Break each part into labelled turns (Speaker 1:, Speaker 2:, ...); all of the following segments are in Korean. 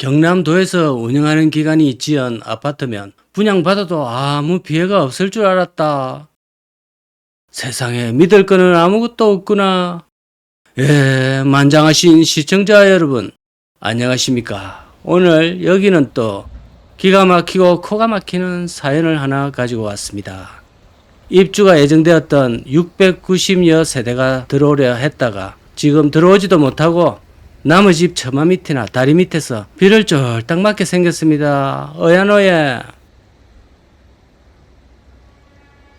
Speaker 1: 경남도에서 운영하는 기관이 지은 아파트면 분양받아도 아무 피해가 없을 줄 알았다. 세상에 믿을 거는 아무것도 없구나. 예, 만장하신 시청자 여러분, 안녕하십니까. 오늘 여기는 또 기가 막히고 코가 막히는 사연을 하나 가지고 왔습니다. 입주가 예정되었던 690여 세대가 들어오려 했다가 지금 들어오지도 못하고 나무 집 처마 밑이나 다리 밑에서 비를 쫄딱 맞게 생겼습니다. 어야노예.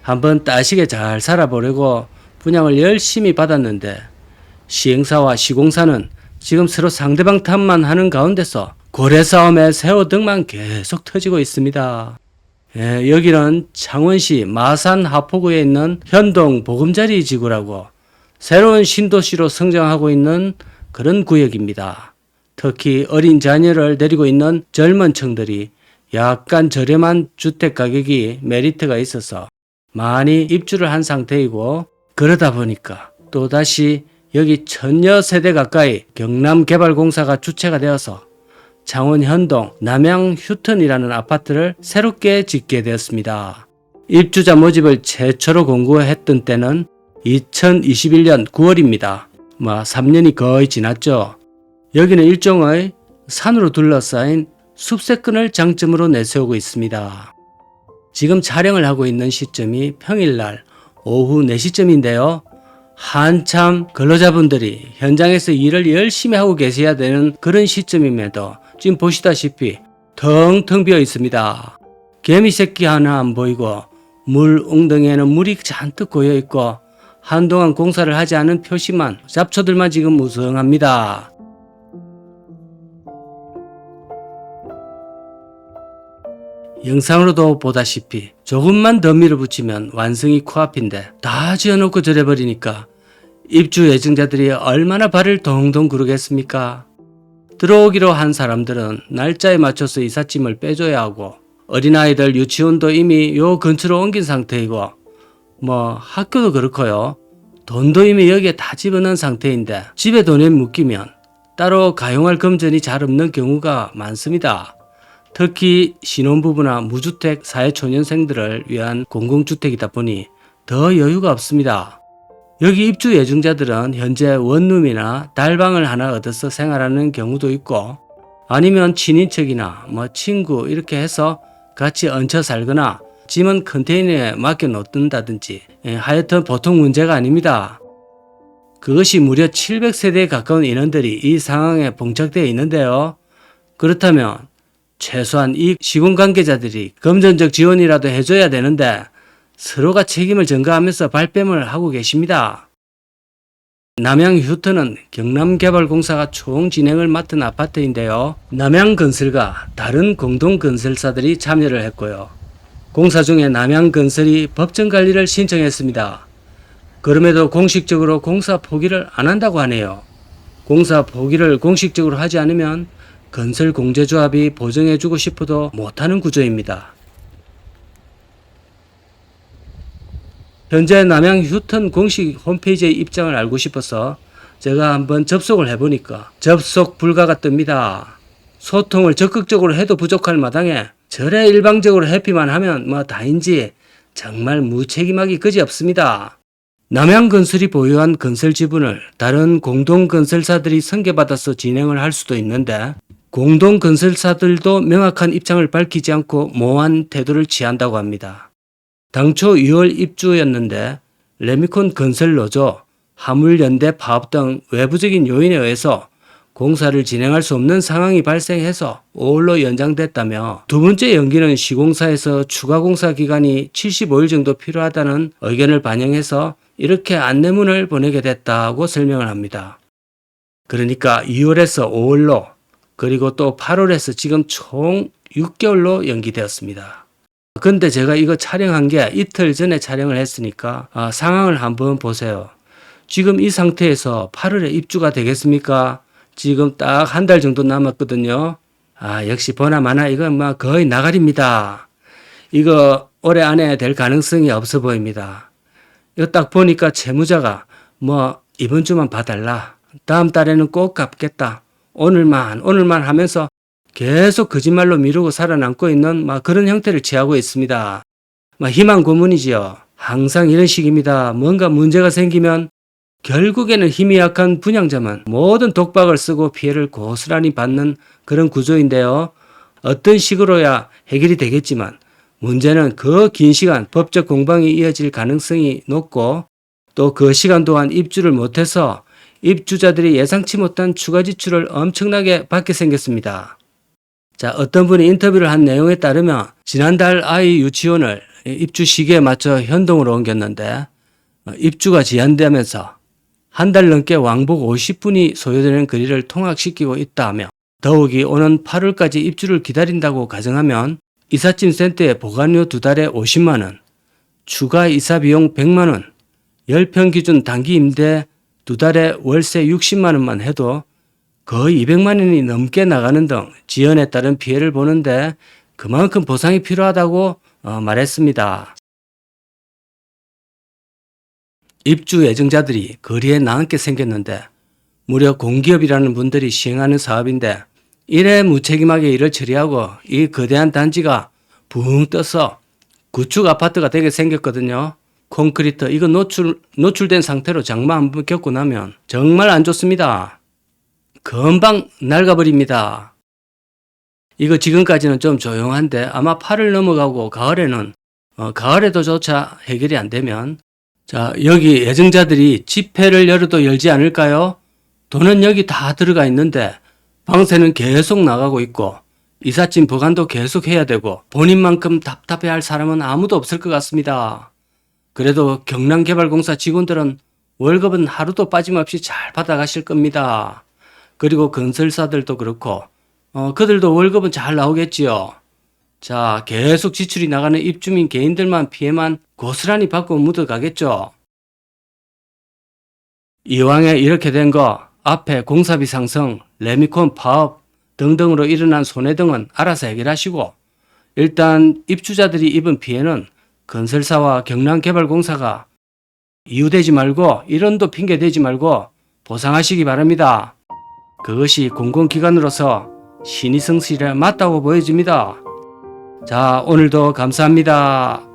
Speaker 1: 한번 따시게 잘 살아보려고 분양을 열심히 받았는데 시행사와 시공사는 지금 서로 상대방 탓만 하는 가운데서 고래 싸움에 새우 등만 계속 터지고 있습니다. 예, 여기는 창원시 마산 하포구에 있는 현동 보금자리 지구라고 새로운 신도시로 성장하고 있는 그런 구역입니다. 특히 어린 자녀를 데리고 있는 젊은 층들이 약간 저렴한 주택 가격이 메리트가 있어서 많이 입주를 한 상태이고 그러다 보니까 또다시 여기 천여 세대 가까이 경남개발공사가 주체가 되어서 창원 현동 남양 휴턴이라는 아파트를 새롭게 짓게 되었습니다. 입주자 모집을 최초로 공고했던 때는 2021년 9월입니다. 뭐 3년이 거의 지났죠. 여기는 일종의 산으로 둘러싸인 숲세권을 장점으로 내세우고 있습니다. 지금 촬영을 하고 있는 시점이 평일날 오후 4시쯤인데요. 한참 근로자분들이 현장에서 일을 열심히 하고 계셔야 되는 그런 시점임에도 지금 보시다시피 텅텅 비어 있습니다. 개미 새끼 하나 안 보이고 물 웅덩이에는 물이 잔뜩 고여 있고 한동안 공사를 하지 않은 표시만 잡초들만 지금 무성합니다. 영상으로도 보다시피 조금만 더 밀어붙이면 완성이 코앞인데 다 지어놓고 저래버리니까 입주 예정자들이 얼마나 발을 동동 구르겠습니까? 들어오기로 한 사람들은 날짜에 맞춰서 이삿짐을 빼줘야 하고 어린아이들 유치원도 이미 요 근처로 옮긴 상태이고 뭐 학교도 그렇고요. 돈도 이미 여기에 다 집어넣은 상태인데 집에 돈이 묶이면 따로 가용할 금전이 잘 없는 경우가 많습니다. 특히 신혼부부나 무주택 사회초년생들을 위한 공공주택이다 보니 더 여유가 없습니다. 여기 입주 예정자들은 현재 원룸이나 달방을 하나 얻어서 생활하는 경우도 있고 아니면 친인척이나 뭐 친구 이렇게 해서 같이 얹혀 살거나 짐은 컨테이너에 맡겨 놓든다든지 예, 하여튼 보통 문제가 아닙니다. 그것이 무려 700세대에 가까운 인원들이 이 상황에 봉착되어 있는데요. 그렇다면 최소한 이 시공 관계자들이 금전적 지원이라도 해줘야 되는데 서로가 책임을 전가하면서 발뺌을 하고 계십니다. 남양 휴터는 경남개발공사가 총 진행을 맡은 아파트인데요. 남양 건설과 다른 공동 건설사들이 참여를 했고요. 공사 중에 남양건설이 법정 관리를 신청했습니다. 그럼에도 공식적으로 공사 포기를 안 한다고 하네요. 공사 포기를 공식적으로 하지 않으면 건설 공제조합이 보증해주고 싶어도 못하는 구조입니다. 현재 남양 휴턴 공식 홈페이지의 입장을 알고 싶어서 제가 한번 접속을 해보니까 접속 불가가 뜹니다. 소통을 적극적으로 해도 부족할 마당에 절에 일방적으로 회피만 하면 뭐 다인지 정말 무책임하기 그지없습니다. 남양건설이 보유한 건설 지분을 다른 공동건설사들이 선계받아서 진행을 할 수도 있는데 공동건설사들도 명확한 입장을 밝히지 않고 모호한 태도를 취한다고 합니다. 당초 6월 입주였는데 레미콘 건설 노조, 화물연대 파업 등 외부적인 요인에 의해서 공사를 진행할 수 없는 상황이 발생해서 5월로 연장됐다며 두 번째 연기는 시공사에서 추가 공사 기간이 75일 정도 필요하다는 의견을 반영해서 이렇게 안내문을 보내게 됐다고 설명을 합니다. 그러니까 2월에서 5월로 그리고 또 8월에서 지금 총 6개월로 연기되었습니다. 근데 제가 이거 촬영한 게 이틀 전에 촬영을 했으니까 아, 상황을 한번 보세요. 지금 이 상태에서 8월에 입주가 되겠습니까? 지금 딱 한 달 정도 남았거든요. 아, 역시 보나 마나 이건 뭐 거의 나가리입니다. 이거 올해 안에 될 가능성이 없어 보입니다. 이거 딱 보니까 채무자가 뭐 이번 주만 봐달라. 다음 달에는 꼭 갚겠다. 오늘만, 오늘만 하면서 계속 거짓말로 미루고 살아남고 있는 막 그런 형태를 취하고 있습니다. 막 희망 고문이지요. 항상 이런 식입니다. 뭔가 문제가 생기면 결국에는 힘이 약한 분양자만 모든 독박을 쓰고 피해를 고스란히 받는 그런 구조인데요. 어떤 식으로야 해결이 되겠지만 문제는 그 긴 시간 법적 공방이 이어질 가능성이 높고 또 그 시간 동안 입주를 못해서 입주자들이 예상치 못한 추가 지출을 엄청나게 받게 생겼습니다. 자, 어떤 분이 인터뷰를 한 내용에 따르면 지난달 아이 유치원을 입주 시기에 맞춰 현동으로 옮겼는데 어, 입주가 지연되면서 한 달 넘게 왕복 50분이 소요되는 거리를 통학시키고 있다며 더욱이 오는 8월까지 입주를 기다린다고 가정하면 이삿짐 센터에 보관료 두 달에 50만 원, 추가 이사 비용 100만 원, 10평 기준 단기 임대 두 달에 월세 60만 원만 해도 거의 200만 원이 넘게 나가는 등 지연에 따른 피해를 보는데 그만큼 보상이 필요하다고 어, 말했습니다. 입주 예정자들이 거리에 나앉게 생겼는데 무려 공기업이라는 분들이 시행하는 사업인데 이래 무책임하게 일을 처리하고 이 거대한 단지가 붕 떠서 구축 아파트가 되게 생겼거든요. 콘크리트 이거 노출 노출된 상태로 장마 한 번 겪고 나면 정말 안 좋습니다. 금방 낡아버립니다. 이거 지금까지는 좀 조용한데 아마 8월 넘어가고 가을에는 어, 가을에도 조차 해결이 안 되면 자 여기 예정자들이 집회를 열어도 열지 않을까요? 돈은 여기 다 들어가 있는데 방세는 계속 나가고 있고 이삿짐 보관도 계속 해야 되고 본인만큼 답답해할 사람은 아무도 없을 것 같습니다. 그래도 경남개발공사 직원들은 월급은 하루도 빠짐없이 잘 받아가실 겁니다. 그리고 건설사들도 그렇고 어, 그들도 월급은 잘 나오겠지요. 자, 계속 지출이 나가는 입주민 개인들만 피해만 고스란히 받고 묻어가겠죠. 이왕에 이렇게 된 거 앞에 공사비 상승, 레미콘 파업 등등으로 일어난 손해 등은 알아서 해결하시고 일단 입주자들이 입은 피해는 건설사와 경남개발공사가 이유되지 말고 이런도 핑계 대지 말고 보상하시기 바랍니다. 그것이 공공기관으로서 신의 성실에 맞다고 보여집니다. 자, 오늘도 감사합니다.